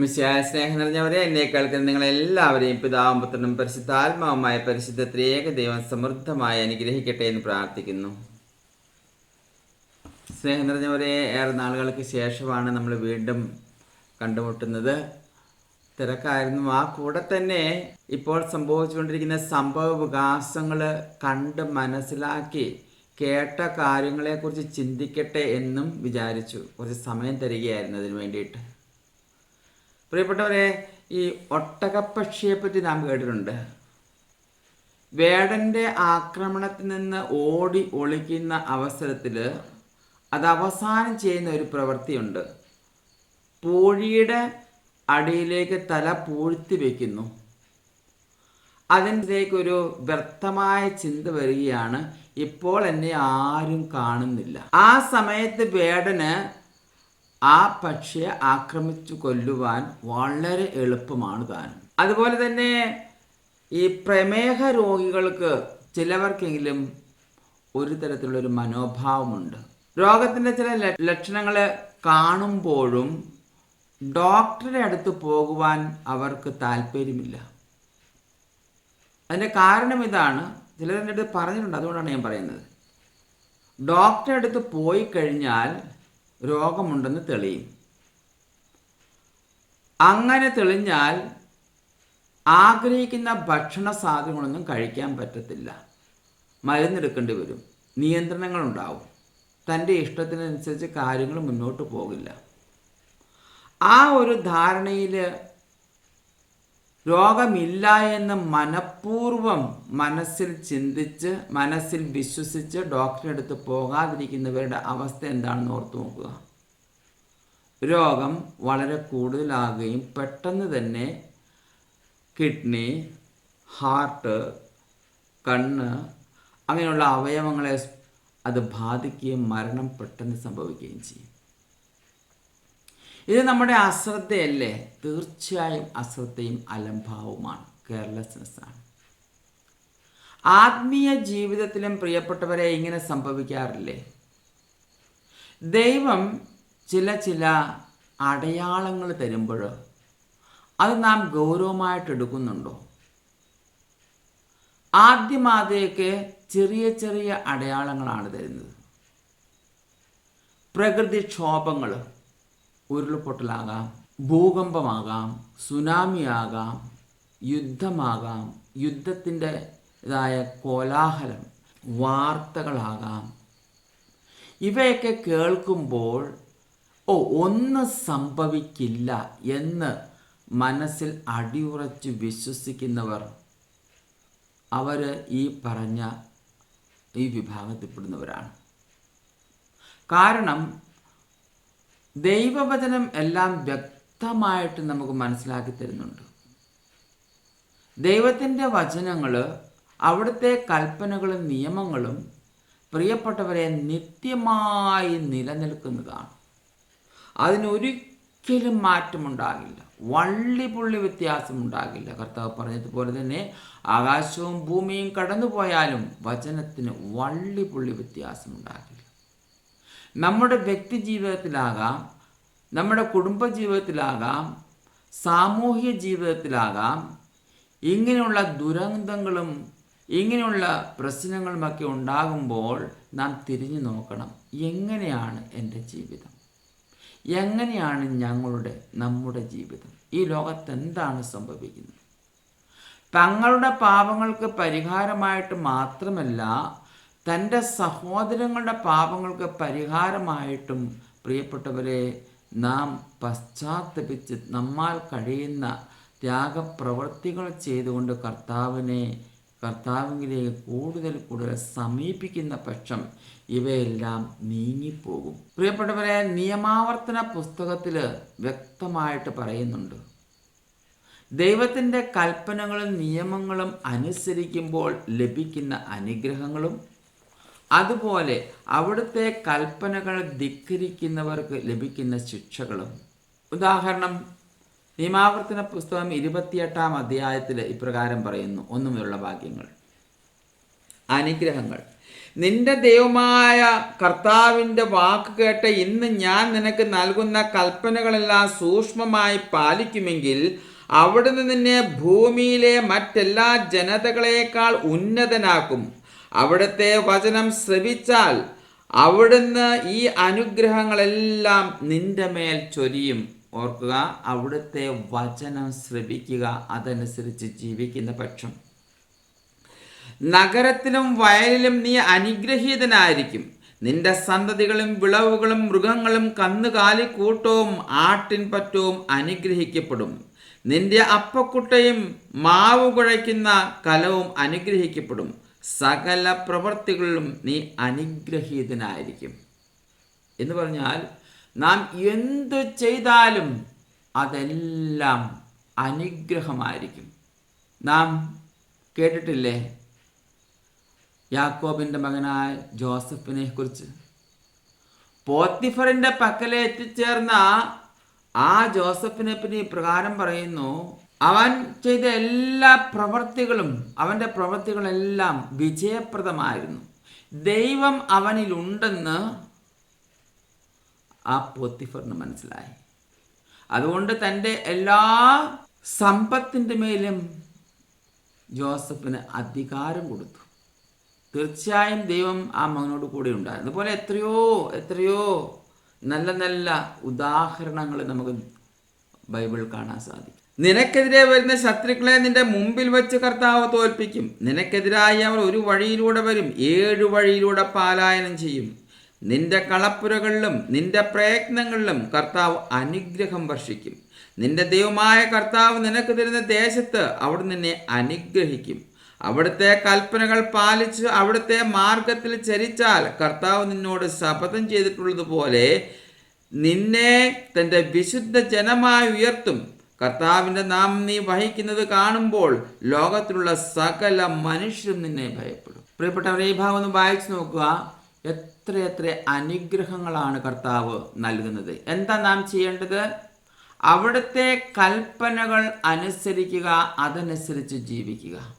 മിശിയായ സ്നേഹം നിറഞ്ഞവരെ എന്നെ കേൾക്കുന്ന നിങ്ങളെല്ലാവരെയും പിതാവും പുത്രനും പരിശുദ്ധാത്മാവുമായ പരിശുദ്ധ ത്രിയേക ദൈവം സമൃദ്ധമായി അനുഗ്രഹിക്കട്ടെ എന്ന് പ്രാർത്ഥിക്കുന്നു. സ്നേഹം നിറഞ്ഞവരെ ഏറെ നാളുകൾക്ക് ശേഷമാണ് നമ്മൾ വീണ്ടും കണ്ടുമുട്ടുന്നത്. തിരക്കായിരുന്നു. ആ കൂടെ തന്നെ ഇപ്പോൾ സംഭവിച്ചുകൊണ്ടിരിക്കുന്ന സംഭവ വികാസങ്ങൾ കണ്ട് മനസ്സിലാക്കി കേട്ട കാര്യങ്ങളെക്കുറിച്ച് ചിന്തിക്കട്ടെ എന്നും വിചാരിച്ചു. കുറച്ച് സമയം തരികയായിരുന്നു അതിന് വേണ്ടിയിട്ട്. പ്രിയപ്പെട്ടവരെ ഈ ഒട്ടകപ്പക്ഷിയെ പറ്റി നാം കേട്ടിട്ടുണ്ട്. വേടന്റെ ആക്രമണത്തിൽ നിന്ന് ഓടി ഒളിക്കുന്ന അവസരത്തിൽ അത് അവസാനം ചെയ്യുന്ന ഒരു പ്രവൃത്തിയുണ്ട്. പൂഴിയുടെ അടിയിലേക്ക് തല പൂഴ്ത്തി വയ്ക്കുന്നു അതിന്റെക്കൊരു വ്യർത്ഥമായ ചിന്ത വരികയാണ്. ഇപ്പോൾ എന്നെ ആരും കാണുന്നില്ല. ആ സമയത്ത് വേടന് ആ പക്ഷിയെ ആക്രമിച്ചു കൊല്ലുവാൻ വളരെ എളുപ്പമാണ് താനും അതുപോലെ തന്നെ ഈ പ്രമേഹ രോഗികൾക്ക് ചിലവർക്കെങ്കിലും ഒരു തരത്തിലുള്ളൊരു മനോഭാവമുണ്ട്. രോഗത്തിന്റെ ചില ലക്ഷണങ്ങളെ കാണുമ്പോഴും ഡോക്ടറെ അടുത്ത് പോകുവാൻ അവർക്ക് താല്പര്യമില്ല. അതിന്റെ കാരണം ഇതാണ്. ചിലരെന്റെ അടുത്ത് പറഞ്ഞിട്ടുണ്ട് അതുകൊണ്ടാണ് ഞാൻ പറയുന്നത്. ഡോക്ടറെ അടുത്ത് പോയി കഴിഞ്ഞാൽ രോഗമുണ്ടെന്ന് തെളിയും. അങ്ങനെ തെളിഞ്ഞാൽ ആഗ്രഹിക്കുന്ന ഭക്ഷണ സാധനങ്ങളൊന്നും കഴിക്കാൻ പറ്റത്തില്ല. മരുന്നെടുക്കേണ്ടി വരും. നിയന്ത്രണങ്ങളുണ്ടാവും. തന്റെ ഇഷ്ടത്തിനനുസരിച്ച് കാര്യങ്ങൾ മുന്നോട്ട് പോകില്ല. ആ ഒരു ധാരണയിൽ രോഗമില്ല എന്ന് മനഃപൂർവം മനസ്സിൽ ചിന്തിച്ച് മനസ്സിൽ വിശ്വസിച്ച് ഡോക്ടറെ അടുത്ത് പോകാതിരിക്കുന്നവരുടെ അവസ്ഥ എന്താണെന്ന് ഓർത്ത് നോക്കുക. രോഗം വളരെ കൂടുതലാകുകയും പെട്ടെന്ന് തന്നെ കിഡ്നി ഹാർട്ട് കണ്ണ് അങ്ങനെയുള്ള അവയവങ്ങളെ അത് ബാധിക്കുകയും മരണം പെട്ടെന്ന് സംഭവിക്കുകയും ചെയ്യും. ഇത് നമ്മുടെ അശ്രദ്ധയല്ലേ? തീർച്ചയായും അശ്രദ്ധയും അലംഭാവുമാണ് കെയർലെസ്നെസ് ആണ്. ആത്മീയ ജീവിതത്തിലും പ്രിയപ്പെട്ടവരെ ഇങ്ങനെ സംഭവിക്കാറില്ലേ? ദൈവം ചില ചില അടയാളങ്ങൾ തരുമ്പോൾ അത് നാം ഗൗരവമായിട്ട് എടുക്കുന്നുണ്ടോ? ആദ്യമാദ്യമൊക്കെ ചെറിയ ചെറിയ അടയാളങ്ങളാണ് തരുന്നത്. പ്രകൃതിക്ഷോഭങ്ങൾ ഉരുൾപൊട്ടലാകാം ഭൂകമ്പമാകാം സുനാമിയാകാം യുദ്ധമാകാം യുദ്ധത്തിന്റെ ഇതായ കോലാഹലം വാർത്തകളാകാം. ഇവയൊക്കെ കേൾക്കുമ്പോൾ ഓ ഒന്ന് സംഭവിക്കില്ല എന്ന് മനസ്സിൽ അടിയുറച്ച് വിശ്വസിക്കുന്നവർ അവർ ഈ പറഞ്ഞ ഈ വിഭാഗത്തിൽപ്പെടുന്നവരാണ്. കാരണം ദൈവവചനം എല്ലാം വ്യക്തമായിട്ട് നമുക്ക് മനസ്സിലാക്കി തരുന്നുണ്ട്. ദൈവത്തിന്റെ വചനങ്ങൾ അവിടുത്തെ കൽപ്പനകളും നിയമങ്ങളും പ്രിയപ്പെട്ടവരെ നിത്യമായി നിലനിൽക്കുന്നതാണ്. അതിനൊരിക്കലും മാറ്റമുണ്ടാകില്ല. വള്ളി പുള്ളി വ്യത്യാസമുണ്ടാകില്ല. കർത്താവ് പറഞ്ഞതുപോലെ തന്നെ ആകാശവും ഭൂമിയും കടന്നുപോയാലും വചനത്തിന് വള്ളി പുള്ളി വ്യത്യാസമുണ്ടാകില്ല. നമ്മുടെ വ്യക്തി ജീവിതത്തിലാകാം നമ്മുടെ കുടുംബ ജീവിതത്തിലാകാം ജീവിതത്തിലാകാം. ഇങ്ങനെയുള്ള ദുരന്തങ്ങളും ഇങ്ങനെയുള്ള പ്രശ്നങ്ങളുമൊക്കെ ഉണ്ടാകുമ്പോൾ നാം തിരിഞ്ഞു നോക്കണം എങ്ങനെയാണ് എന്റെ ജീവിതം? എങ്ങനെയാണ് ഞങ്ങളുടെ നമ്മുടെ ജീവിതം? ഈ ലോകത്ത് എന്താണ് സംഭവിക്കുന്നത്? തങ്ങളുടെ പാപങ്ങൾക്ക് പരിഹാരമായിട്ട് മാത്രമല്ല തന്റെ സഹോദരങ്ങളുടെ പാപങ്ങൾക്ക് പരിഹാരമായിട്ടും പ്രിയപ്പെട്ടവരെ നാം പശ്ചാത്തപിച്ച് നമ്മാൽ കഴിയുന്ന ത്യാഗപ്രവൃത്തികൾ ചെയ്തുകൊണ്ട് കർത്താവിനെ കർത്താവിലേക്ക് കൂടുതൽ കൂടുതൽ സമീപിക്കുന്ന പക്ഷം ഇവയെല്ലാം നീങ്ങിപ്പോകും. പ്രിയപ്പെട്ടവരെ നിയമാവർത്തന പുസ്തകത്തിൽ വ്യക്തമായിട്ട് പറയുന്നുണ്ട്. ദൈവത്തിന്റെ കൽപ്പനകളും നിയമങ്ങളും അനുസരിക്കുമ്പോൾ ലഭിക്കുന്ന അനുഗ്രഹങ്ങളും അതുപോലെ അവിടുത്തെ കൽപ്പനകൾ ധിക്കരിക്കുന്നവർക്ക് ലഭിക്കുന്ന ശിക്ഷകളും. ഉദാഹരണം നിയമാവർത്തന പുസ്തകം ഇരുപത്തിയെട്ടാം അധ്യായത്തിൽ ഇപ്രകാരം പറയുന്നു ഒന്നുമുള്ള ഭാഗ്യങ്ങൾ. അനുഗ്രഹങ്ങൾ. നിന്റെ ദൈവമായ കർത്താവിന്റെ വാക്ക് കേട്ട് ഇന്ന് ഞാൻ നിനക്ക് നൽകുന്ന കൽപ്പനകളെല്ലാം സൂക്ഷ്മമായി പാലിക്കുമെങ്കിൽ അവിടുന്ന് നിന്നെ ഭൂമിയിലെ മറ്റെല്ലാ ജനതകളേക്കാൾ ഉന്നതനാക്കും. അവിടുത്തെ വചനം ശ്രവിച്ചാൽ അവിടുന്ന് ഈ അനുഗ്രഹങ്ങളെല്ലാം നിന്റെ മേൽ ചൊരിയും. ഓർക്കുക അവിടുത്തെ വചനം ശ്രവിക്കുക അതനുസരിച്ച് ജീവിക്കുന്ന പക്ഷം. നഗരത്തിലും വയലിലും നീ അനുഗ്രഹീതനായിരിക്കും. നിന്റെ സന്തതികളും വിളവുകളും മൃഗങ്ങളും കന്നുകാലി കൂട്ടവും ആട്ടിൻ പറ്റവും അനുഗ്രഹിക്കപ്പെടും. നിന്റെ അപ്പക്കുട്ടയും മാവ് കുഴയ്ക്കുന്ന കലവും അനുഗ്രഹിക്കപ്പെടും. സകല പ്രവൃത്തികളിലും നീ അനുഗ്രഹീതനായിരിക്കും. എന്ന് പറഞ്ഞാൽ നാം എന്തു ചെയ്താലും അതെല്ലാം അനുഗ്രഹമായിരിക്കും. നാം കേട്ടിട്ടില്ലേ? യാക്കോബിന്റെ മകനായ ജോസഫിനെ കുറിച്ച്. പോത്തിഫറിന്റെ പക്കലെ എത്തിച്ചേർന്ന ആ ജോസഫിനെ പിന്നെ പ്രകാരം പറയുന്നു അവൻ ചെയ്ത എല്ലാ പ്രവൃത്തികളും അവന്റെ പ്രവൃത്തികളെല്ലാം വിജയപ്രദമായിരുന്നു. ദൈവം അവനിലുണ്ടെന്ന് ആ പോത്തിഫറിന് മനസ്സിലായി. അതുകൊണ്ട് തന്റെ എല്ലാ സമ്പത്തിന്റെ മേലും ജോസഫിന് അധികാരം കൊടുത്തു. തീർച്ചയായും ദൈവം ആ മകനോട് കൂടെ ഉണ്ടായിരുന്നു. അതുപോലെ എത്രയോ എത്രയോ നല്ല നല്ല ഉദാഹരണങ്ങൾ നമുക്ക് ബൈബിൾ കാണാൻ സാധിക്കും. നിനക്കെതിരെ വരുന്ന ശത്രുക്കളെ നിന്റെ മുമ്പിൽ വെച്ച് കർത്താവ് തോൽപ്പിക്കും. നിനക്കെതിരായി അവർ ഒരു വഴിയിലൂടെ വരും. ഏഴു വഴിയിലൂടെ പാലായനം ചെയ്യും. നിന്റെ കളപ്പുരകളിലും നിന്റെ പ്രയത്നങ്ങളിലും കർത്താവ് അനുഗ്രഹം വർഷിക്കും. നിന്റെ ദൈവമായ കർത്താവ് നിനക്ക് തരുന്ന ദേശത്ത് അവിടെ നിന്നെ അനുഗ്രഹിക്കും. അവിടുത്തെ കൽപ്പനകൾ പാലിച്ച് അവിടുത്തെ മാർഗത്തിൽ ചരിച്ചാൽ കർത്താവ് നിന്നോട് ശപഥം ചെയ്തിട്ടുള്ളതുപോലെ നിന്നെ തന്റെ വിശുദ്ധ ജനമായി ഉയർത്തും. കർത്താവിന്റെ നാമം നീ വഹിക്കുന്നത് കാണുമ്പോൾ ലോകത്തിലുള്ള സകല മനുഷ്യരും നിന്നെ ഭയപ്പെടും. പ്രിയപ്പെട്ടവരെ ഈ ഭാഗം ഒന്ന് വായിച്ചു നോക്കുക. എത്രയെത്ര അനുഗ്രഹങ്ങളാണ് കർത്താവ് നൽകുന്നത്. എന്താ നാം ചെയ്യേണ്ടത്? അവിടുത്തെ കൽപ്പനകൾ അനുസരിക്കുക അതനുസരിച്ച് ജീവിക്കുക.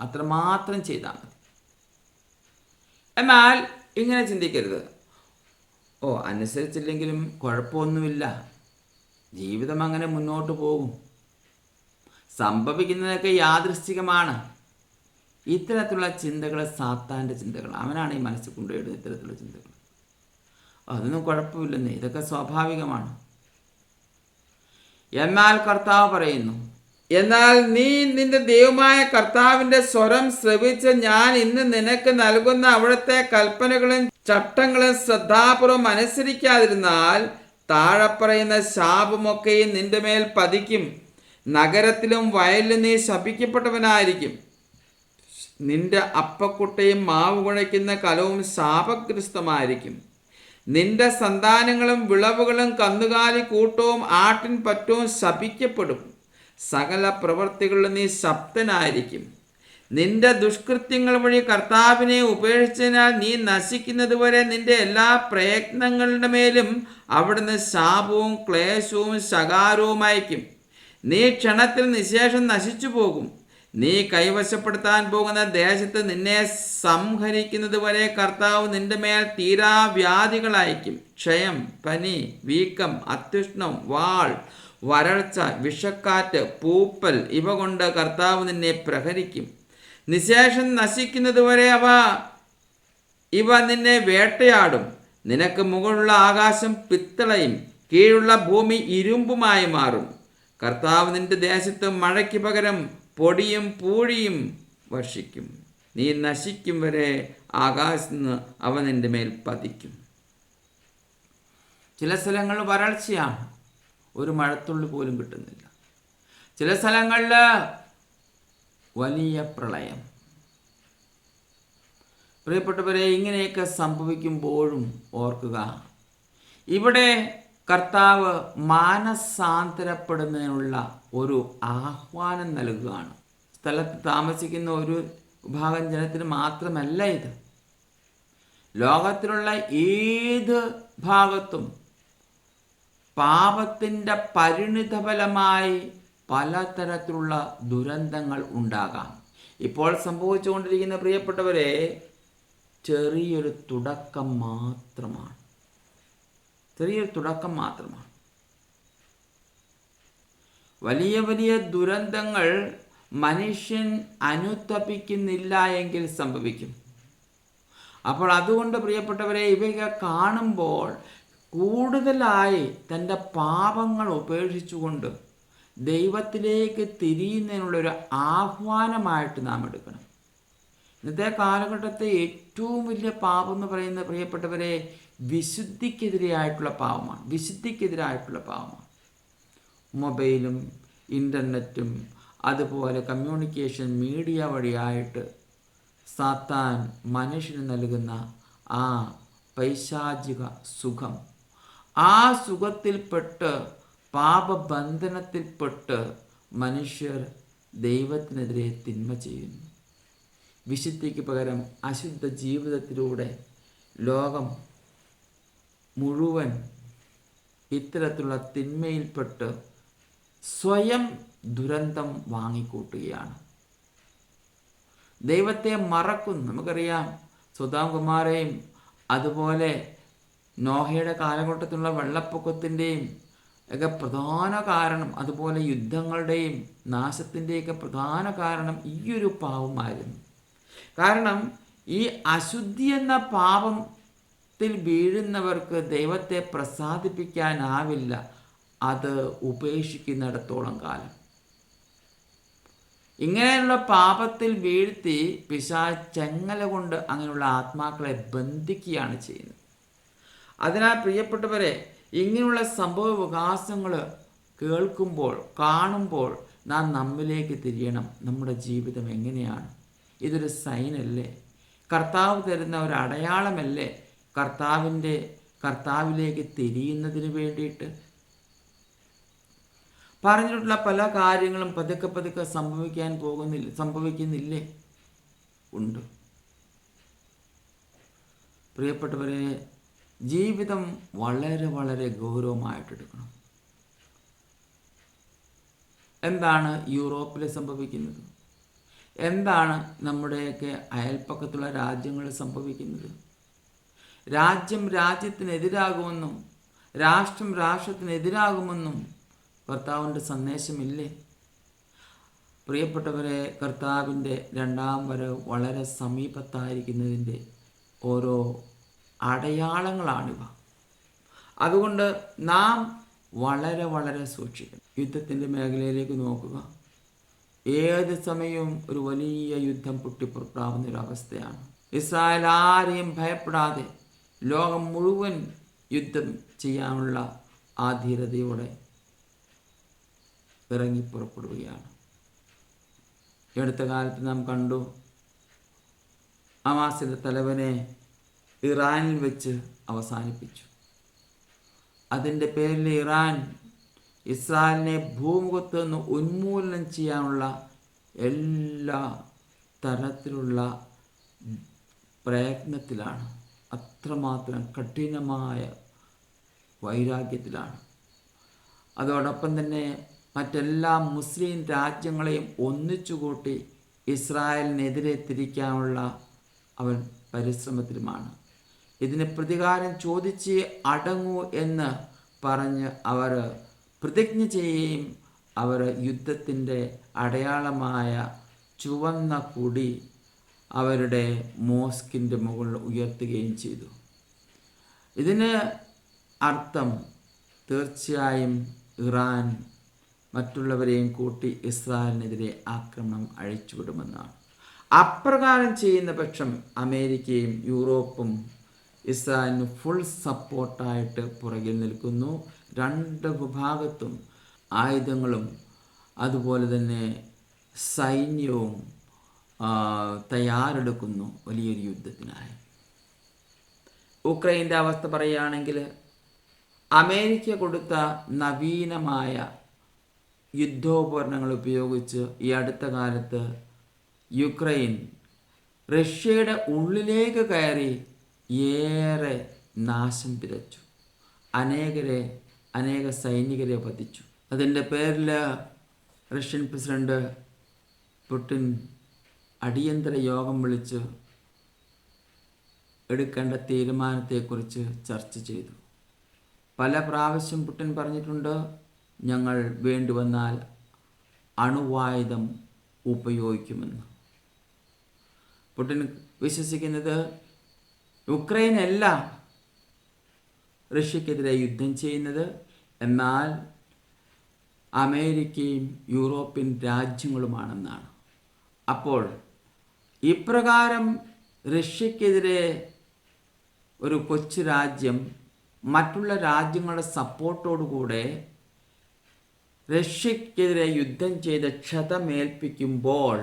അത്രമാത്രം ചെയ്താൽ മതി. എന്നാൽ ഇങ്ങനെ ചിന്തിക്കരുത്. ഓ അനുസരിച്ചില്ലെങ്കിലും കുഴപ്പമൊന്നുമില്ല. ജീവിതം അങ്ങനെ മുന്നോട്ട് പോകും. സംഭവിക്കുന്നതൊക്കെ യാദൃശ്ചികമാണ്. ഇത്തരത്തിലുള്ള ചിന്തകൾ സാത്താന്റെ ചിന്തകൾ അവനാണ് ഈ മനസ്സിൽ കൊണ്ടുപോയിടുന്നത് ഇത്തരത്തിലുള്ള ചിന്തകൾ അതൊന്നും കുഴപ്പമില്ലെന്നേ. ഇതൊക്കെ സ്വാഭാവികമാണ്. എന്നാൽ കർത്താവ് പറയുന്നു എന്നാൽ നീ നിന്റെ ദൈവമായ കർത്താവിന്റെ സ്വരം ശ്രവിച്ച് ഞാൻ ഇന്ന് നിനക്ക് നൽകുന്ന അവിടുത്തെ കൽപ്പനകളും ചട്ടങ്ങളും ശ്രദ്ധാപൂർവം അനുസരിക്കാതിരുന്നാൽ താഴെ പറയുന്ന ശാപമൊക്കെയും നിന്റെ മേൽ പതിക്കും. നഗരത്തിലും വയലിലും നീ ശപിക്കപ്പെട്ടവനായിരിക്കും. നിന്റെ അപ്പക്കുട്ടയും മാവ് കുഴയ്ക്കുന്ന കലവും ശാപഗ്രസ്തമായിരിക്കും. നിന്റെ സന്താനങ്ങളും വിളവുകളും കന്നുകാലി കൂട്ടവും ആട്ടിൻ പറ്റവും ശപിക്കപ്പെടും. സകല പ്രവർത്തികളിലും നീ ശബ്ദനായിരിക്കും നിന്റെ ദുഷ്കൃത്യങ്ങൾ വഴി കർത്താവിനെ ഉപേക്ഷിച്ചതിനാൽ നീ നശിക്കുന്നത് വരെ നിന്റെ എല്ലാ പ്രയത്നങ്ങളുടെ മേലും അവിടുന്ന് ശാപവും ക്ലേശവും ശകാരവും അയക്കും നീ ക്ഷണത്തിൽ നിശേഷം നശിച്ചു പോകും. നീ കൈവശപ്പെടുത്താൻ പോകുന്ന ദേശത്ത് നിന്നെ സംഹരിക്കുന്നത് വരെ കർത്താവ് നിന്റെ മേൽ അയക്കും ക്ഷയം പനി വീക്കം അത്യുഷ്ണം വാൾ വരൾച്ച വിഷക്കാറ്റ് പൂപ്പൽ ഇവ കൊണ്ട് കർത്താവ് നിന്നെ പ്രഹരിക്കും. നിശേഷം നശിക്കുന്നത് വരെ അവ ഇവ നിന്നെ വേട്ടയാടും. നിനക്ക് മുകളിലുള്ള ആകാശം പിത്തളയും കീഴുള്ള ഭൂമി ഇരുമ്പുമായി മാറും. കർത്താവ് നിന്റെ ദേശത്ത് മഴയ്ക്ക് പകരം പൊടിയും പൂഴിയും വർഷിക്കും. നീ നശിക്കും വരെ ആകാശത്ത് അവ നിന്റെ മേൽ പതിക്കും. ചില സ്ഥലങ്ങൾ വരൾച്ചയാണ്. ഒരു മഴത്തുള്ളി പോലും കിട്ടുന്നില്ല. ചില സ്ഥലങ്ങളിൽ വലിയ പ്രളയം. പ്രിയപ്പെട്ടവരെ ഇങ്ങനെയൊക്കെ സംഭവിക്കുമ്പോഴും ഓർക്കുക ഇവിടെ കർത്താവ് മാനസാന്തരപ്പെടുന്നതിനുള്ള ഒരു ആഹ്വാനം നൽകുകയാണ്. സ്ഥലത്ത് താമസിക്കുന്ന ഒരു വിഭാഗം ജനത്തിന് മാത്രമല്ല ഇത്. ലോകത്തിലുള്ള ഏത് ഭാഗത്തും പാപത്തിന്റെ പരിണിതഫലമായി പലതരത്തിലുള്ള ദുരന്തങ്ങൾ ഉണ്ടാകാം. ഇപ്പോൾ സംഭവിച്ചുകൊണ്ടിരിക്കുന്ന പ്രിയപ്പെട്ടവരെ ചെറിയൊരു തുടക്കം മാത്രമാണ്. ചെറിയൊരു തുടക്കം മാത്രമാണ്. വലിയ വലിയ ദുരന്തങ്ങൾ മനുഷ്യൻ അനുത്തപിക്കുന്നില്ല എങ്കിൽ സംഭവിക്കും. അപ്പോൾ അതുകൊണ്ട് പ്രിയപ്പെട്ടവരെ ഇവയൊക്കെ കാണുമ്പോൾ കൂടുതലായി തന്റെ പാപങ്ങൾ ഉപേക്ഷിച്ചുകൊണ്ട് ദൈവത്തിലേക്ക് തിരിയുന്നതിനുള്ള ഒരു ആഹ്വാനമായിട്ട് നാം എടുക്കണം. ഇന്നത്തെ കാലഘട്ടത്തെ ഏറ്റവും വലിയ പാപം എന്ന് പറയുന്ന പ്രിയപ്പെട്ടവരെ വിശുദ്ധിക്കെതിരെയായിട്ടുള്ള പാവമാണ് വിശുദ്ധിക്കെതിരായിട്ടുള്ള പാവമാണ് മൊബൈലും ഇന്റർനെറ്റും അതുപോലെ കമ്മ്യൂണിക്കേഷൻ മീഡിയ വഴിയായിട്ട് സാത്താൻ മനുഷ്യന് നൽകുന്ന ആ പൈശാചിക സുഖം. ആ സുഖത്തിൽപ്പെട്ട് പാപബന്ധനത്തിൽപ്പെട്ട് മനുഷ്യർ ദൈവത്തിനെതിരെ തിന്മ ചെയ്യുന്നു. വിശുദ്ധിക്ക് പകരം അശുദ്ധ ജീവിതത്തിലൂടെ ലോകം മുഴുവൻ ഇത്തരത്തിലുള്ള തിന്മയിൽപ്പെട്ട് സ്വയം ദുരന്തം വാങ്ങിക്കൂട്ടുകയാണ്. ദൈവത്തെ മറക്കുന്നു. നമുക്കറിയാം സുധാംകുമാരെയും അതുപോലെ നോഹയുടെ കാലഘട്ടത്തിലുള്ള വെള്ളപ്പൊക്കത്തിന്റെയും ഒക്കെ പ്രധാന കാരണം അതുപോലെ യുദ്ധങ്ങളുടെയും നാശത്തിന്റെയൊക്കെ പ്രധാന കാരണം ഈയൊരു പാവമായിരുന്നു കാരണം ഈ അശുദ്ധി എന്ന പാപത്തിൽ വീഴുന്നവർക്ക് ദൈവത്തെ പ്രസാദിപ്പിക്കാനാവില്ല. അത് ഉപേക്ഷിക്കുന്നിടത്തോളം കാലം. ഇങ്ങനെയുള്ള പാപത്തിൽ വീഴ്ത്തി പിശാ ചെങ്ങല കൊണ്ട് അങ്ങനെയുള്ള ആത്മാക്കളെ ബന്ധിക്കുകയാണ് ചെയ്യുന്നത്. അതിനാൽ പ്രിയപ്പെട്ടവരെ ഇങ്ങനെയുള്ള സംഭവ വികാസങ്ങൾ കേൾക്കുമ്പോൾ കാണുമ്പോൾ നാം നമ്മിലേക്ക് തിരിയണം. നമ്മുടെ ജീവിതം എങ്ങനെയാണ്? ഇതൊരു സൈനല്ലേ കർത്താവ് തരുന്ന ഒരു അടയാളമല്ലേ? കർത്താവിന്റെ കർത്താവിലേക്ക് തിരിയുന്നതിന് വേണ്ടിയിട്ട്. പറഞ്ഞിട്ടുള്ള പല കാര്യങ്ങളും പതുക്കെ പതുക്കെ സംഭവിക്കാൻ പോകുന്നില്ല സംഭവിക്കുന്നില്ലേ? ഉണ്ട്. പ്രിയപ്പെട്ടവരെ ജീവിതം വളരെ വളരെ ഗൗരവമായിട്ടെടുക്കണം. എന്താണ് യൂറോപ്പിൽ സംഭവിക്കുന്നത്? എന്താണ് നമ്മുടെയൊക്കെ അയൽപ്പക്കത്തുള്ള രാജ്യങ്ങളിൽ സംഭവിക്കുന്നത്? രാജ്യം രാജ്യത്തിനെതിരാകുമെന്നും രാഷ്ട്രം രാഷ്ട്രത്തിനെതിരാകുമെന്നും കർത്താവിന്റെ സന്ദേശമില്ലേ? പ്രിയപ്പെട്ടവരെ കർത്താവിന്റെ രണ്ടാം വരവ് വളരെ സമീപത്തായിരിക്കുന്നതിന്റെ ഓരോ അടയാളങ്ങളാണിവ. അതുകൊണ്ട് നാം വളരെ വളരെ സൂക്ഷിക്കണം. യുദ്ധത്തിന്റെ മേഖലയിലേക്ക് നോക്കുക. ഏത് സമയവും ഒരു വലിയ യുദ്ധം പൊട്ടിപ്പുറപ്പെടാവുന്ന ഒരു അവസ്ഥയാണ്. ഇസ്രായേൽ ആരെയും ഭയപ്പെടാതെ ലോകം മുഴുവൻ യുദ്ധം ചെയ്യാനുള്ള ആ ധീരതയോടെ ഇറങ്ങി പുറപ്പെടുകയാണ്. അടുത്ത കാലത്ത് നാം കണ്ടു. അമാസിന്റെ തലവനെ ഇറാനിൽ വെച്ച് അവസാനിപ്പിച്ചു. അതിന്റെ പേരിൽ ഇറാൻ ഇസ്രായേലിനെ ഭൂമുഖത്ത് നിന്ന് ഉന്മൂലനം ചെയ്യാനുള്ള എല്ലാ തരത്തിലുള്ള പ്രയത്നത്തിലാണ്. അത്രമാത്രം കഠിനമായ വൈരാഗ്യത്തിലാണ്. അതോടൊപ്പം തന്നെ മറ്റെല്ലാ മുസ്ലിം രാജ്യങ്ങളെയും ഒന്നിച്ചുകൂട്ടി ഇസ്രായേലിനെതിരെ തിരിക്കാനുള്ള അവൻ പരിശ്രമത്തിലുമാണ്. ഇതിന് പ്രതികാരം ചോദിച്ച് അടങ്ങൂ എന്ന് പറഞ്ഞ് അവർ പ്രതിജ്ഞ ചെയ്യുകയും അവർ യുദ്ധത്തിന്റെ അടയാളമായ ചുവന്ന കുടി അവരുടെ മോസ്കിന്റെ മുകളിൽ ഉയർത്തുകയും ചെയ്തു. ഇതിന് അർത്ഥം തീർച്ചയായും ഇറാൻ മറ്റുള്ളവരെയും കൂട്ടി ഇസ്രായേലിനെതിരെ ആക്രമണം അഴിച്ചുവിടുമെന്നാണ്. അപ്രകാരം ചെയ്യുന്ന പക്ഷം അമേരിക്കയും യൂറോപ്പും ഇസ്രായേലിന് ഫുൾ സപ്പോർട്ടായിട്ട് പുറകിൽ നിൽക്കുന്നു. രണ്ട് വിഭാഗത്തും ആയുധങ്ങളും അതുപോലെ തന്നെ സൈന്യവും തയ്യാറെടുക്കുന്നു വലിയൊരു യുദ്ധത്തിനായി. ഉക്രൈന്റെ അവസ്ഥ പറയുകയാണെങ്കിൽ അമേരിക്ക കൊടുത്ത നവീനമായ യുദ്ധോപകരണങ്ങൾ ഉപയോഗിച്ച് ഈ അടുത്ത കാലത്ത് യുക്രൈൻ റഷ്യയുടെ ഉള്ളിലേക്ക് കയറി ഏറെ നാശം വിതച്ചു. അനേകരെ അനേക സൈനികരെ വധിച്ചു. അതിന്റെ പേരിൽ റഷ്യൻ പ്രസിഡന്റ് പുടിൻ അടിയന്തര യോഗം വിളിച്ച് എടുക്കേണ്ട തീരുമാനത്തെക്കുറിച്ച് ചർച്ച ചെയ്തു. പല പ്രാവശ്യം പുട്ടിൻ പറഞ്ഞിട്ടുണ്ട് ഞങ്ങൾ വേണ്ടി വന്നാൽ അണുവായുധം ഉപയോഗിക്കുമെന്ന്. പുട്ടിൻ വിശ്വസിക്കുന്നത് യുക്രൈനല്ല റഷ്യക്കെതിരെ യുദ്ധം ചെയ്യുന്നത്. എന്നാൽ അമേരിക്കയും യൂറോപ്യൻ രാജ്യങ്ങളുമാണെന്നാണ്. അപ്പോൾ ഇപ്രകാരം റഷ്യക്കെതിരെ ഒരു കൊച്ചു രാജ്യം മറ്റുള്ള രാജ്യങ്ങളുടെ സപ്പോർട്ടോടുകൂടെ റഷ്യക്കെതിരെ യുദ്ധം ചെയ്ത് ക്ഷതമേൽപ്പിക്കുമ്പോൾ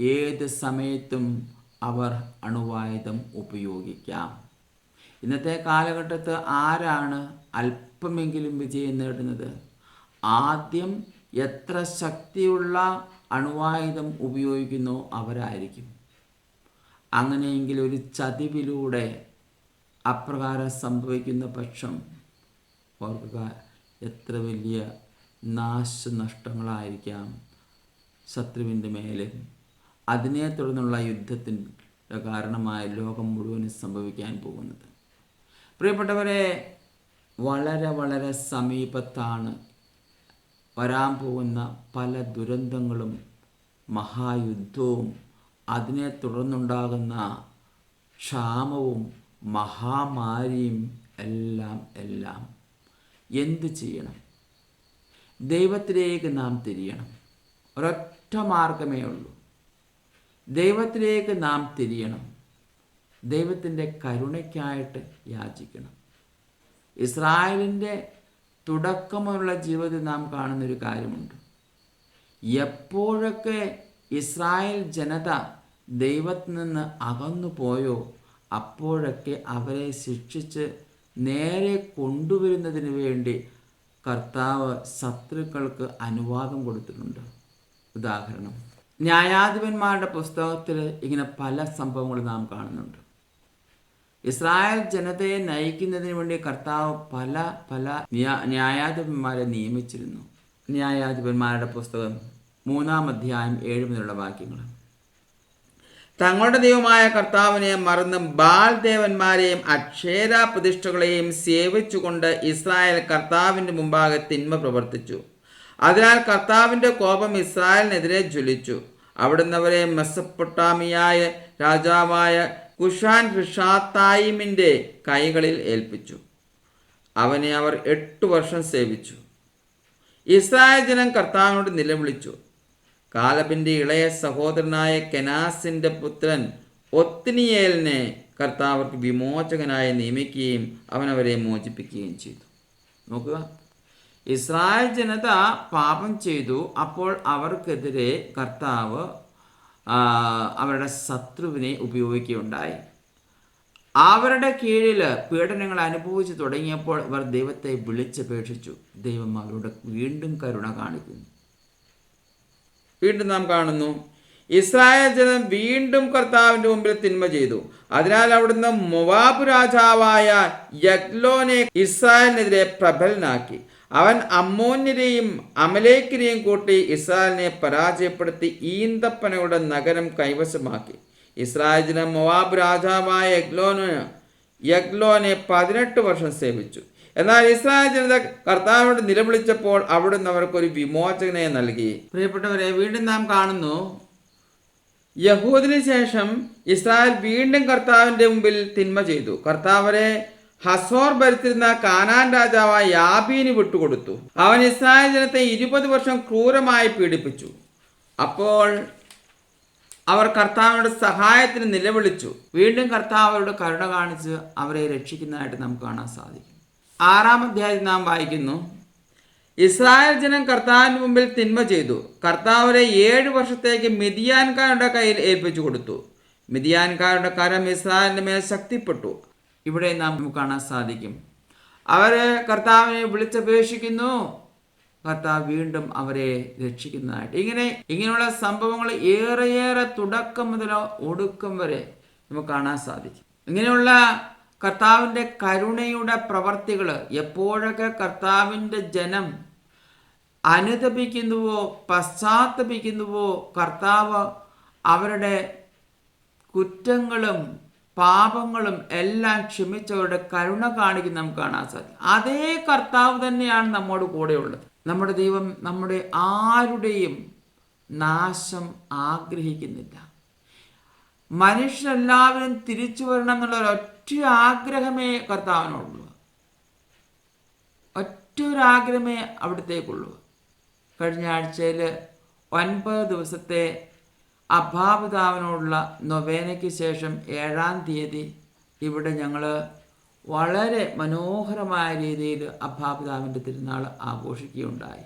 ഏത് സമയത്തും അവർ അണുവായുധം ഉപയോഗിക്കാം. ഇന്നത്തെ കാലഘട്ടത്ത് ആരാണ് അല്പമെങ്കിലും വിജയം നേടുന്നത്? ആദ്യം എത്ര ശക്തിയുള്ള അണുവായുധം ഉപയോഗിക്കുന്നോ അവരായിരിക്കും. അങ്ങനെയെങ്കിൽ ഒരു ചതിവിലൂടെ അപ്രകാരം സംഭവിക്കുന്ന പക്ഷം ഓർക്കുക എത്ര വലിയ നാശനഷ്ടങ്ങളായിരിക്കാം ശത്രുവിന്റെ മേലെ. അതിനെ തുടർന്നുള്ള യുദ്ധത്തിന്റെ കാരണമായ ലോകം മുഴുവനും സംഭവിക്കാൻ പോകുന്നത്. പ്രിയപ്പെട്ടവരെ വളരെ വളരെ സമീപത്താണ് വരാൻ പോകുന്ന പല ദുരന്തങ്ങളും മഹായുദ്ധവും അതിനെ തുടർന്നുണ്ടാകുന്ന ക്ഷാമവും മഹാമാരിയും എല്ലാം എല്ലാം. എന്ത് ചെയ്യണം? ദൈവത്തിലേക്ക് നാം തിരിയണം. ഒരൊറ്റ മാർഗമേ ഉള്ളൂ. ദൈവത്തിലേക്ക് നാം തിരിയണം. ദൈവത്തിന്റെ കരുണയ്ക്കായിട്ട് യാചിക്കണം. ഇസ്രായേലിന്റെ തുടക്കമുള്ള ജീവിതത്തിൽ നാം കാണുന്നൊരു കാര്യമുണ്ട്. എപ്പോഴൊക്കെ ഇസ്രായേൽ ജനത ദൈവത്തിൽ നിന്ന് അകന്നു പോയോ അപ്പോഴൊക്കെ അവരെ ശിക്ഷിച്ച് നേരെ കൊണ്ടുവരുന്നതിന് വേണ്ടി കർത്താവ് ശത്രുക്കൾക്ക് അനുവാദം കൊടുത്തിട്ടുണ്ട്. ഉദാഹരണം ന്യായാധിപന്മാരുടെ പുസ്തകത്തിൽ ഇങ്ങനെ പല സംഭവങ്ങളും നാം കാണുന്നുണ്ട്. ഇസ്രായേൽ ജനതയെ നയിക്കുന്നതിന് വേണ്ടി കർത്താവ് പല പല ന്യായാധിപന്മാരെ നിയമിച്ചിരുന്നു. ന്യായാധിപന്മാരുടെ പുസ്തകം മൂന്നാം അധ്യായം ഏഴ് മുതലുള്ള വാക്യങ്ങൾ തങ്ങളുടെ ദൈവമായ കർത്താവിനെ മറന്ന് ബാൽ ദേവന്മാരെയും അക്ഷേര പ്രതിഷ്ഠകളെയും സേവിച്ചുകൊണ്ട് ഇസ്രായേൽ കർത്താവിന്റെ മുമ്പാകെ തിന്മ പ്രവർത്തിച്ചു. അതിനാൽ കർത്താവിന്റെ കോപം ഇസ്രായേലിനെതിരെ ജ്വലിച്ചു. അവിടുന്ന് അവരെ മെസ്സപ്പൊട്ടാമിയായ രാജാവായ കുഷാൻ ഋഷാത്തായിമിന്റെ കൈകളിൽ ഏൽപ്പിച്ചു. അവനെ അവർ എട്ടു വർഷം സേവിച്ചു. ഇസ്രായേൽ ജനം കർത്താവിനോട് നിലവിളിച്ചു. കാലബിന്റെ ഇളയ സഹോദരനായ കെനാസിന്റെ പുത്രൻ ഒത്തിനിയേലിനെ കർത്താവർക്ക് വിമോചകനായി നിയമിക്കുകയും അവനവരെ മോചിപ്പിക്കുകയും ചെയ്തു. നോക്കുക. ഇസ്രായേൽ ജനത പാപം ചെയ്തു. അപ്പോൾ അവർക്കെതിരെ കർത്താവ് അവരുടെ ശത്രുവിനെ ഉപയോഗിക്കുകയുണ്ടായി. അവരുടെ കീഴിൽ പീഡനങ്ങൾ അനുഭവിച്ചു തുടങ്ങിയപ്പോൾ അവർ ദൈവത്തെ വിളിച്ചപേക്ഷിച്ചു. ദൈവം അവരോട് വീണ്ടും കരുണ കാണിക്കുന്നു. വീണ്ടും നാം കാണുന്നു ഇസ്രായേൽ ജനം വീണ്ടും കർത്താവിന്റെ മുമ്പിൽ തിന്മ ചെയ്തു. അതിനാൽ അവിടുന്ന് മൊവാബ് രാജാവായ യഗ്ലോനെ ഇസ്രായേലിനെതിരെ പ്രബലനാക്കി. അവൻ അമ്മോന്യരെയും അമലേക്കിനെയും കൂട്ടി ഇസ്രായേലിനെ പരാജയപ്പെടുത്തി ഈന്തപ്പനയുടെ നഗരം കൈവശമാക്കി. ഇസ്രായേലിന് മൊവാബ് രാജാവായ യഗ്ലോന് യഗ്ലോനെ പതിനെട്ട് വർഷം സേവിച്ചു. എന്നാൽ ഇസ്രായേൽ ജനത കർത്താവിനോട് നിലവിളിച്ചപ്പോൾ അവിടുന്ന് അവർക്കൊരു വിമോചകനെ നൽകി. പ്രിയപ്പെട്ടവരെ വീണ്ടും നാം കാണുന്നു യഹൂദിന് ശേഷം ഇസ്രായേൽ വീണ്ടും കർത്താവിന്റെ മുമ്പിൽ തിന്മ ചെയ്തു. കർത്താവരെ ഹസോർ ഭരിച്ചിരുന്ന കാനാൻ രാജാവായ യാബീന് വിട്ടുകൊടുത്തു. അവൻ ഇസ്രായേൽ ജനത്തെ ഇരുപത് വർഷം ക്രൂരമായി പീഡിപ്പിച്ചു. അപ്പോൾ അവർ കർത്താവിനോട് സഹായത്തിന് നിലവിളിച്ചു. വീണ്ടും കർത്താവ് അവരുടെ കരുണ കാണിച്ച് അവരെ രക്ഷിക്കുന്നതായിട്ട് നമുക്ക് കാണാൻ സാധിക്കും. ആറാം അധ്യായം നാം വായിക്കുന്നു ഇസ്രായേൽ ജനം കർത്താവിന് മുമ്പിൽ തിന്മ ചെയ്തു. കർത്താവരെ ഏഴ് വർഷത്തേക്ക് മിതിയാൻകാരുടെ കയ്യിൽ ഏൽപ്പിച്ചു കൊടുത്തു. മിതിയാൻകാരുടെ കരം ഇസ്രായേലിന്റെ മേൽ ശക്തിപ്പെട്ടു. ഇവിടെ നാം കാണാൻ സാധിക്കും. അവരെ കർത്താവിനെ വിളിച്ചപേക്ഷിക്കുന്നു. കർത്താവ് വീണ്ടും അവരെ രക്ഷിക്കുന്നതായിട്ട്. ഇങ്ങനെ ഇങ്ങനെയുള്ള സംഭവങ്ങൾ ഏറെയേറെ തുടക്കം മുതൽ ഒടുക്കം വരെ നമുക്ക് കാണാൻ സാധിക്കും. ഇങ്ങനെയുള്ള കർത്താവിന്റെ കരുണയുടെ പ്രവർത്തികൾ എപ്പോഴൊക്കെ കർത്താവിന്റെ ജനം അനുതപിക്കുന്നുവോ പശ്ചാത്തപിക്കുന്നുവോ കർത്താവ് അവരുടെ കുറ്റങ്ങളും പാപങ്ങളും എല്ലാം ക്ഷമിച്ചവരുടെ കരുണ കാണിക്കുന്ന നമുക്ക് കാണാൻ സാധിക്കും അതേ കർത്താവ് തന്നെയാണ് നമ്മോട് കൂടെയുള്ളത്. നമ്മുടെ ദൈവം നമ്മുടെ ആരുടെയും നാശം ആഗ്രഹിക്കുന്നില്ല. മനുഷ്യരെല്ലാവരും തിരിച്ചു വരണം എന്നുള്ള ഒരൊറ്റ ആഗ്രഹമേ കർത്താവിനോടുള്ളൂ. ഒറ്റ ഒരു ആഗ്രഹമേ അവിടത്തേക്കുള്ളൂ. കഴിഞ്ഞ ആഴ്ചയിൽ ഒൻപത് ദിവസത്തെ അഭാപിതാവിനോടുള്ള നൊവേനയ്ക്ക് ശേഷം ഏഴാം തീയതി ഇവിടെ ഞങ്ങൾ വളരെ മനോഹരമായ രീതിയിൽ അഭാപിതാവിന്റെ തിരുനാൾ ആഘോഷിക്കുകയുണ്ടായി.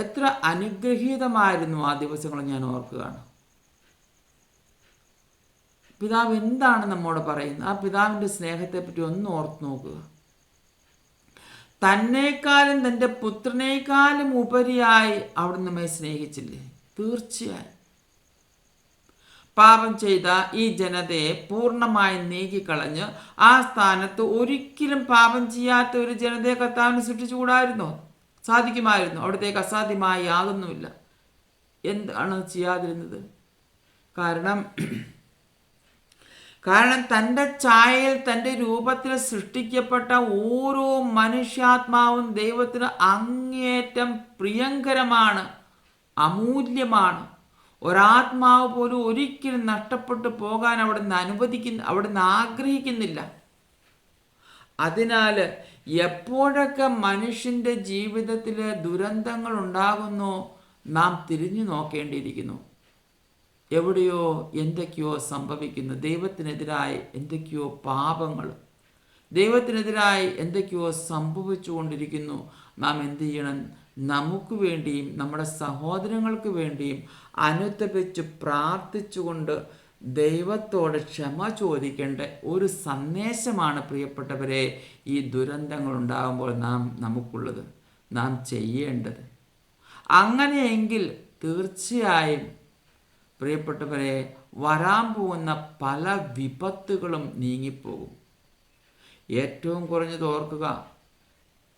എത്ര അനുഗ്രഹീതമായിരുന്നു ആ ദിവസങ്ങൾ ഞാൻ ഓർക്കുകയാണ്. പിതാവ് എന്താണ് നമ്മോട് പറയുന്നത്? ആ പിതാവിന്റെ സ്നേഹത്തെപ്പറ്റി ഒന്ന് ഓർത്ത് നോക്കുക. തന്നേക്കാളും തന്റെ പുത്രനേക്കാളും ഉപരിയായി അവിടെ നമ്മെ സ്നേഹിച്ചില്ലേ? തീർച്ചയായും. പാപം ചെയ്ത ഈ ജനതയെ പൂർണമായി നീക്കിക്കളഞ്ഞ് ആ സ്ഥാനത്ത് ഒരിക്കലും പാപം ചെയ്യാത്ത ഒരു ജനതയെ കർത്താവിന് സൃഷ്ടിച്ചുകൂടായിരുന്നോ? സാധിക്കുമായിരുന്നു. അവിടത്തേക്ക് അസാധ്യമായി യാതൊന്നുമില്ല. എന്താണ് ചെയ്യാതിരുന്നത്? കാരണം കാരണം തന്റെ ഛായയിൽ തന്റെ രൂപത്തിൽ സൃഷ്ടിക്കപ്പെട്ട ഓരോ മനുഷ്യാത്മാവും ദൈവത്തിന് അങ്ങേയറ്റം പ്രിയങ്കരമാണ്. അമൂല്യമാണ്. ഒരാത്മാവ് പോലും ഒരിക്കലും നഷ്ടപ്പെട്ടു പോകാൻ അവിടെ നിന്ന് അനുവദിക്കുന്ന അവിടെ നിന്ന് ആഗ്രഹിക്കുന്നില്ല. അതിനാൽ എപ്പോഴൊക്കെ മനുഷ്യന്റെ ജീവിതത്തിൽ ദുരന്തങ്ങൾ ഉണ്ടാകുന്നോ നാം തിരിഞ്ഞു നോക്കേണ്ടിയിരിക്കുന്നു. എവിടെയോ എന്തൊക്കെയോ സംഭവിക്കുന്നു. ദൈവത്തിനെതിരായി എന്തൊക്കെയോ പാപങ്ങൾ ദൈവത്തിനെതിരായി എന്തൊക്കെയോ സംഭവിച്ചുകൊണ്ടിരിക്കുന്നു. നാം എന്ത് ചെയ്യണം? നമുക്ക് വേണ്ടിയും നമ്മുടെ സഹോദരങ്ങൾക്ക് വേണ്ടിയും അനുത്തപിച്ച് പ്രാർത്ഥിച്ചുകൊണ്ട് ദൈവത്തോട് ക്ഷമ ചോദിക്കേണ്ട ഒരു സന്ദേശമാണ് പ്രിയപ്പെട്ടവരെ ഈ ദുരന്തങ്ങൾ ഉണ്ടാകുമ്പോൾ നാം നമുക്കുള്ളത് നാം ചെയ്യേണ്ടത്. അങ്ങനെയെങ്കിൽ തീർച്ചയായും പ്രിയപ്പെട്ടവരെ വരാൻ പോകുന്ന പല വിപത്തുകളും നീങ്ങിപ്പോകും. ഏറ്റവും കുറഞ്ഞത് ഓർക്കുക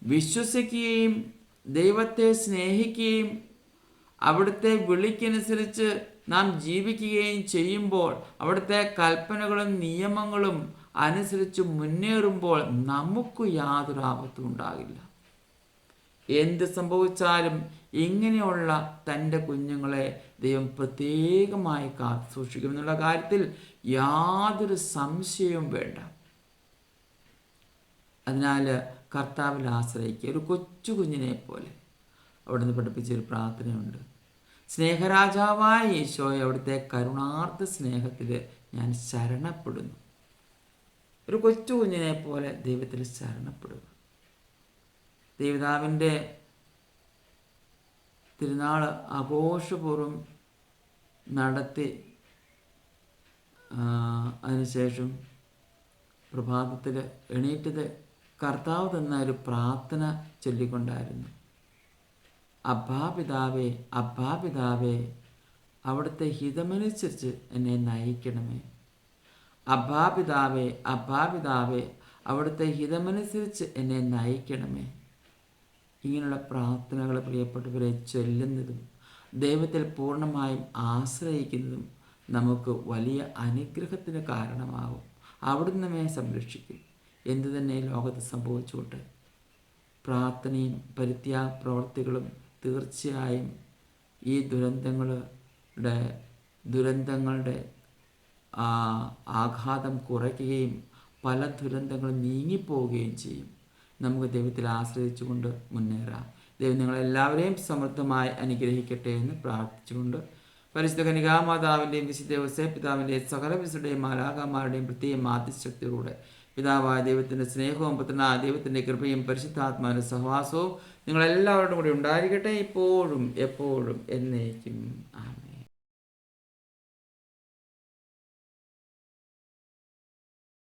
വിശ്വസിക്കുകയും ദൈവത്തെ സ്നേഹിക്കുകയും അവിടുത്തെ വിളിക്കനുസരിച്ച് നാം ജീവിക്കുകയും ചെയ്യുമ്പോൾ അവിടുത്തെ കൽപ്പനകളും നിയമങ്ങളും അനുസരിച്ച് മുന്നേറുമ്പോൾ നമുക്ക് യാതൊരു ആപത്തും ഉണ്ടാകില്ല. എന്ത് സംഭവിച്ചാലും ഇങ്ങനെയുള്ള തന്റെ കുഞ്ഞുങ്ങളെ ദൈവം പ്രത്യേകമായി കാത്തു സൂക്ഷിക്കും എന്നുള്ള കാര്യത്തിൽ യാതൊരു സംശയവും വേണ്ട. അതിനാൽ കർത്താവിൽ ആശ്രയിക്കുക. ഒരു കൊച്ചു കുഞ്ഞിനെ പോലെ അവിടെ അവിടുന്ന് പഠിപ്പിച്ചൊരു പ്രാർത്ഥനയുണ്ട്. സ്നേഹരാജാവായ ഈശോയെ അവിടുത്തെ കരുണാർത്ഥ സ്നേഹത്തിൽ ഞാൻ ശരണപ്പെടുന്നു. ഒരു കൊച്ചു കുഞ്ഞിനെ പോലെ ദൈവത്തിൽ ശരണപ്പെടുക ദൈവതാവിന്റെ തിരുനാൾ ആഘോഷപൂർവം നടത്തി അതിനുശേഷം പ്രഭാതത്തിൽ എണീറ്റത് കർത്താവ് തന്ന ഒരു പ്രാർത്ഥന ചൊല്ലിക്കൊണ്ടായിരുന്നു. അബ്ബാപിതാവേ അബ്ബാപിതാവേ അവിടുത്തെ ഹിതമനുസരിച്ച് എന്നെ നയിക്കണമേ. അബ്ബാപിതാവേ അബ്ബാപിതാവേ അവിടുത്തെ ഹിതമനുസരിച്ച് എന്നെ നയിക്കണമേ. ഇങ്ങനെയുള്ള പ്രാർത്ഥനകൾ പ്രിയപ്പെട്ടവരെ ചൊല്ലുന്നതും ദൈവത്തിൽ പൂർണമായും ആശ്രയിക്കുന്നതും നമുക്ക് വലിയ അനുഗ്രഹത്തിന് കാരണമാകും അവിടുന്ന് നമ്മെ സംരക്ഷിക്കും. എന്തു തന്നെ ലോകത്ത് സംഭവിച്ചോട്ടെ പ്രാർത്ഥനയും പരിത്യാഗ പ്രവർത്തികളും തീർച്ചയായും ഈ ദുരന്തങ്ങളുടെ ദുരന്തങ്ങളുടെ ആഘാതം കുറയ്ക്കുകയും പല ദുരന്തങ്ങളും നീങ്ങിപ്പോവുകയും ചെയ്യും. നമുക്ക് ദൈവത്തിൽ ആശ്രയിച്ചുകൊണ്ട് മുന്നേറാം. ദൈവം നിങ്ങളെല്ലാവരെയും സമൃദ്ധമായി അനുഗ്രഹിക്കട്ടെ എന്ന് പ്രാർത്ഥിച്ചുകൊണ്ട് പരിശുദ്ധ കനികാമാതാവിന്റെയും വിശുദ്ധ പിതാവിന്റെയും സകല വിശുദ്ധയും മാലാകന്മാരുടെയും പ്രത്യേക മാതൃശക്തിയിലൂടെ പിതാവായ ദൈവത്തിന്റെ സ്നേഹവും പുത്രനായ ദൈവത്തിന്റെ കൃപയും പരിശുദ്ധാത്മാവിന്റെ സഹവാസവും നിങ്ങളെല്ലാവരോടും കൂടി ഉണ്ടായിരിക്കട്ടെ. ഇപ്പോഴും എപ്പോഴും എന്നേക്കും. ആമേ